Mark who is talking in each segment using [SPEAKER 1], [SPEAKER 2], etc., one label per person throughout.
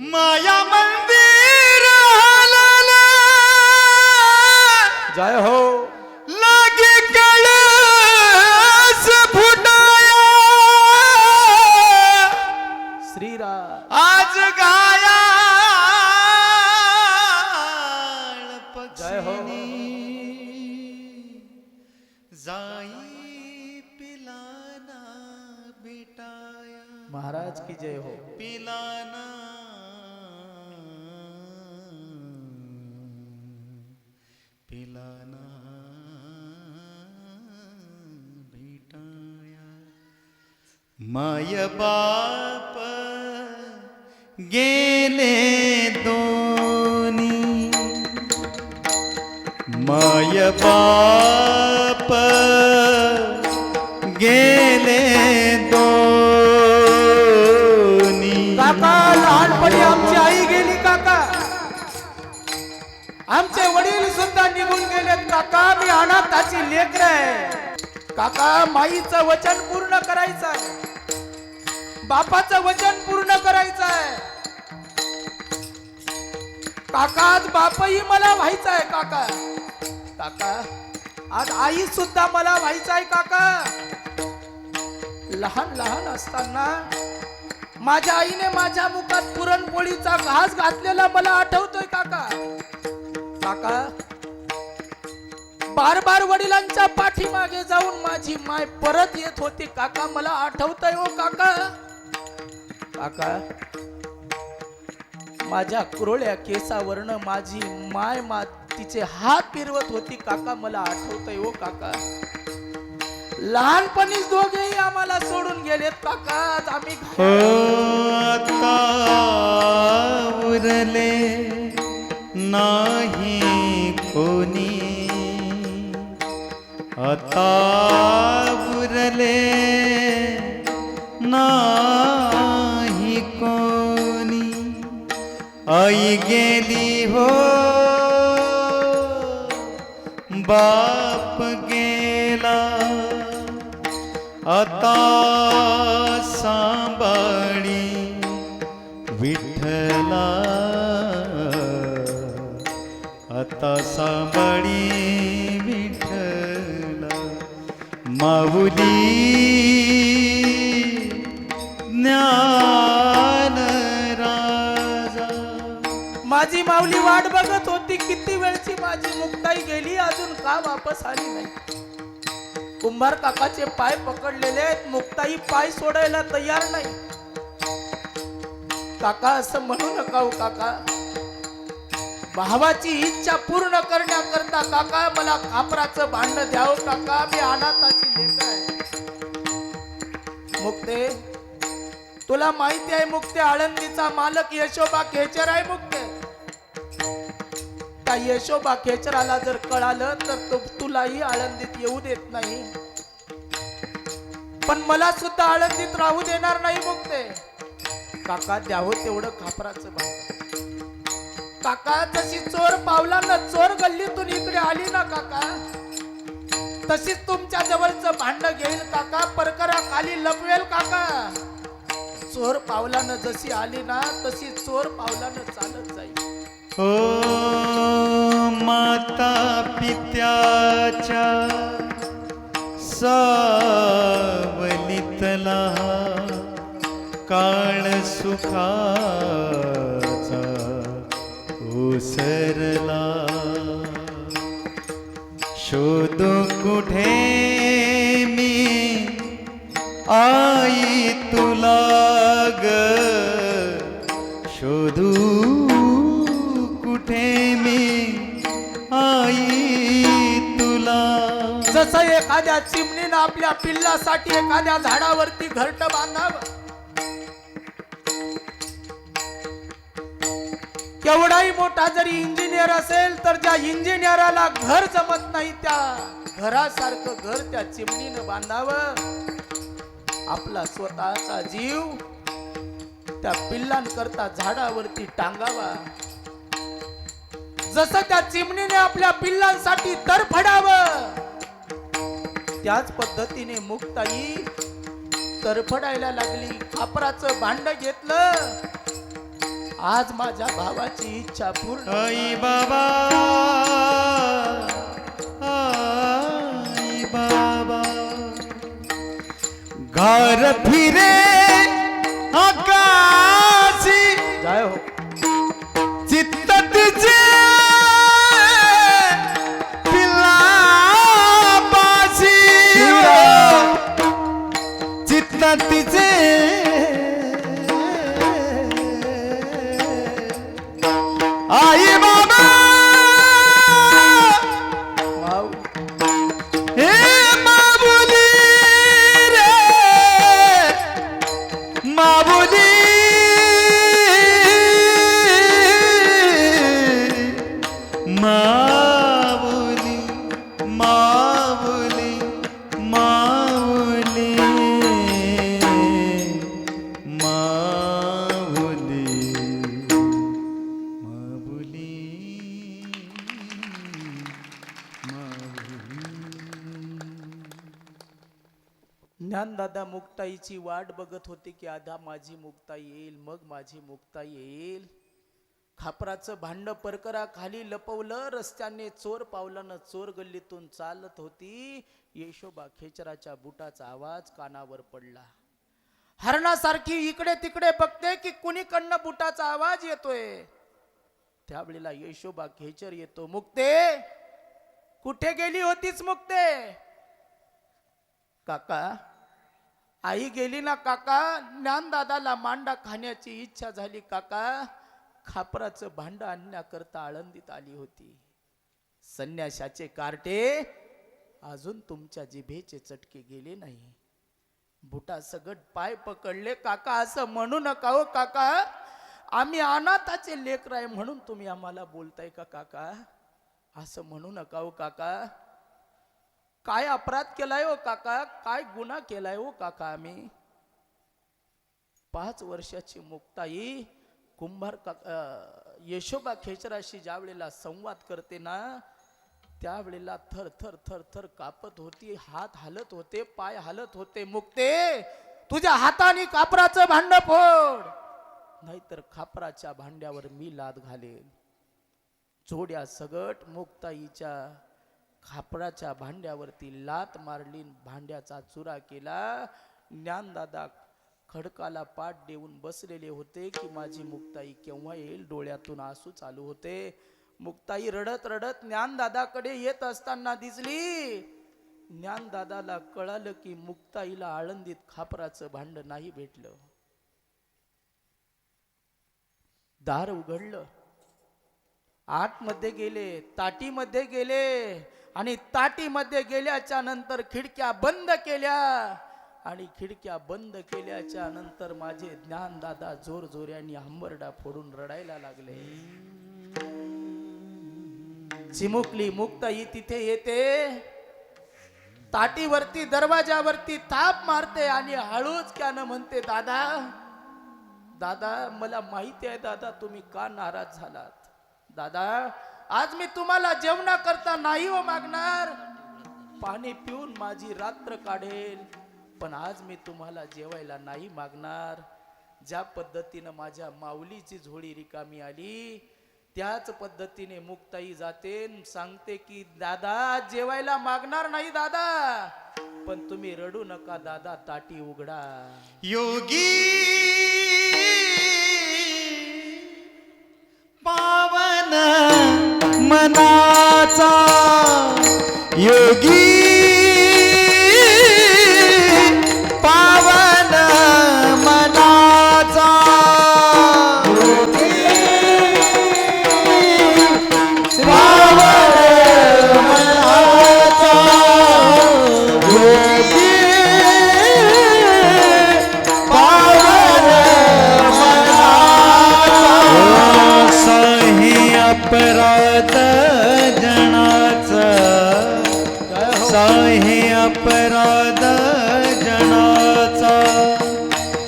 [SPEAKER 1] माया मंदिर
[SPEAKER 2] जय हो.
[SPEAKER 1] लागे कळस फुटाया.
[SPEAKER 2] श्रीराम.
[SPEAKER 1] आज गाया
[SPEAKER 2] जय हो.
[SPEAKER 1] जाई पिलाना बेटाया.
[SPEAKER 2] महाराज की जय हो.
[SPEAKER 1] पिलाना माय बाप गेले दोनी माय बाप गेले दोनी
[SPEAKER 2] काका लहानपणी आमची आई गेली काका. आमचे वडील सुद्धा निघून गेले काका. मी अनाथाची लेकर आहे. काका माईचं वचन पूर्ण करायचं आहे बापाचं वचन पूर्ण करायचं आहे काका आज बापही मला व्हायचा आहे काका. काका आज आई सुद्धा मला व्हायचं आहे काका. लहान लहान असताना माझ्या आईने माझ्या मुखात पुरणपोळीचा घास घातलेला मला आठवतोय काका. काका बार बार वडिलांच्या पाठीमागे जाऊन माझी माय परत येत होती काका. मला आठवतंय हो काका. काका. माझ्या कुरळ्या केसावरनं माझी माय मा तिचे हात फिरवत होती काका मला आठवतंय हो काका. लहानपणीच दोघेही आम्हाला सोडून गेलेत काका आम्ही
[SPEAKER 1] आता उरले नाही कोणी. आता उरले नाही कोणी आई गेली हो बाप गेला. आता सांभाळी विठ्ठला. आता सांबाळी विठला माऊली ज्ञान
[SPEAKER 2] माझी माऊली वाट बघत होती. किती वेळची माझी मुक्ताई गेली अजून का वापस आली नाही? कुंभार काकाचे पाय पकडलेले आहेत. मुक्ताई पाय सोडायला तयार नाही. काका असं म्हणू नका हो, काका. भावाची इच्छा पूर्ण करण्याकरता काका मला खापराचं भांड द्यावं हो, काका. मी अनाथाची लेख आहे. मुक्ते तुला माहिती आहे मुक्ते आळंदीचा मालक यशोबा खेचर आहे मुक्ते. त्या यशोबा खेचराला जर कळालं तर तो तुलाही आळंदीत येऊ देत नाही. पण मला सुद्धा आळंदीत राहू देणार नाही मग ते. काका द्यावं तेवढं खापराचं काका जशी चोर पावलानं चोर गल्लीतून इकडे आली ना काका. तशीच तुमच्या जवळचं भांड घेईल काका परकरा खाली लपवेल काका. चोर पावलानं जशी आली ना तशी चोर पावलानं चालत जाईल.
[SPEAKER 1] माता पित्याच्या सावलीतला काळ सुखाचा ओसरला. शोधू कुठे मी? आई तुला ग. शोधू
[SPEAKER 2] एखाद्या चिमणीनं आपल्या पिल्लासाठी एखाद्या झाडावरती घरट बांधावं. केवढाही मोठा जरी इंजिनियर असेल तर ज्या इंजिनियराला घर जमत नाही त्या घरासारखं घर त्या चिमणीनं बांधावं. आपला स्वतःचा जीव त्या पिल्लांकरता झाडावरती टांगावा. जसं त्या चिमणीने आपल्या पिल्लांसाठी तरफडावं त्याच पद्धतीने मुक्ताई तरफडायला लागली. खापराचं भांड घेतलं. आज माझ्या भावाची इच्छा पूर्ण
[SPEAKER 1] आई बाबा आई बाबा. घर फिरे आई
[SPEAKER 2] दादा मुक्ताईची वाट बघत होते की आधा माझी मुक्ता येईल मग माझी मुक्ता येईल. खापराचं भांड परकरा खाली लपवलं रस्त्याने चोर पावलानं चोर गल्लीतून चालत होती. येशोबा खेचराच्या बुटाचा आवाज कानावर पडला. हरणासारखी इकडे तिकडे बघते की कुणीकडनं बुटाचा आवाज येतोय. त्यावेळेला येशोबा खेचर येतो मुक्ते कुठे गेली होतीच मुक्ते? काका आई गेली ना काका ज्ञानदादाला मांडा खाण्याची इच्छा झाली काका खापराचं भांड आणण्याकरता आळंदीत आली होती. संन्याशाचे कार्टे अजून तुमच्या जिभेचे चटके गेले नाही. बुटा सगट पाय पकडले काका असं म्हणू नका हो काका. आम्ही अनाथाचे लेकर आहे म्हणून तुम्ही आम्हाला बोलताय का काका? असं म्हणू नका हो काका. काय अपराध केलाय हो काका? काय गुन्हा केलाय हो काका आम्ही? पाच वर्षाची मुक्ताई कुंभार काका यशोबा खेचराशी ज्या वेळेला संवाद करते ना त्यावेळेला थर थर थर थर कापत होती हात हालत होते पाय हालत होते. मुक्ते तुझ्या हाताने कापराचं भांड फोड. नाहीतर खापराच्या भांड्यावर मी लाद घालेन. जोड्या सगट मुक्ताईच्या खापराच्या भांड्यावरती लात मारली भांड्याचा चुरा केला. ज्ञानदादा खडकाला पाठ देऊन बसलेले होते की माझी मुक्ताई केव्हा येईल? डोळ्यातून आसू चालू होते. मुक्ताई रडत रडत ज्ञानदादाकडे येत असताना दिसली. ज्ञानदादाला कळालं की मुक्ताईला आळंदीत खापराचं भांड नाही भेटलं. दार उघडलं. आतमध्ये गेले ताटीमध्ये गेले. आणि ताटीमध्ये गेल्याच्यानंतर खिडक्या बंद केल्या. आणि खिडक्या बंद केल्याच्यानंतर माझे ज्ञानदादा जोर जोऱ्याने हंबरडा फोडून रडायला लागले. चिमुकली मुक्ताई तिथे येते. ताटीवरती दरवाजावरती थाप मारते आणि हळूच त्यानं म्हणते दादा दादा मला माहिती आहे दादा तुम्ही का नाराज झालात? दादा आज मी तुम्हाला जेवणा करता नाही हो मागणार. पाणी पिऊन माझी रात्र काढेल. पण आज मी तुम्हाला जेवायला नाही मागणार. ज्या पद्धतीनं माझ्या माऊलीची झोळी रिकामी आली त्याच पद्धतीने मुक्ताई जाते सांगते की दादा जेवायला मागणार नाही दादा. पण तुम्ही रडू नका दादा ताटी उघडा.
[SPEAKER 1] योगी मनाचा योगी अपराध जनाचा। साही अपराध जनाचा।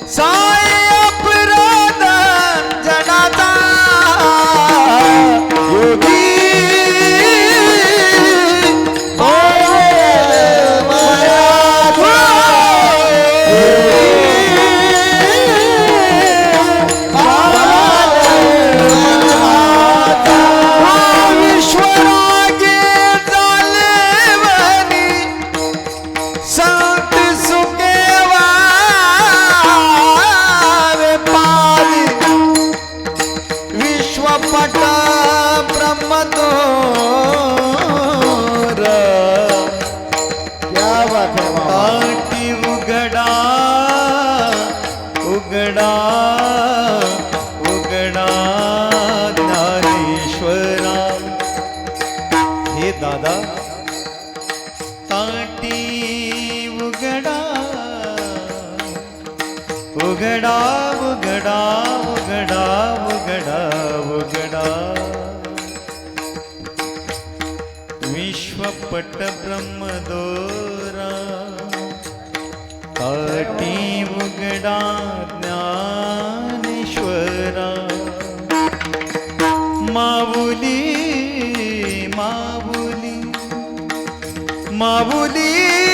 [SPEAKER 1] साई अपराध जनाचा। योगी। पावन उघडा. उघडा उघडा उघडा उघडा उघडा. विश्वपट ब्रह्मदोरा. काटी उघडा ज्ञानेश्वरा. माऊली माऊली. माऊली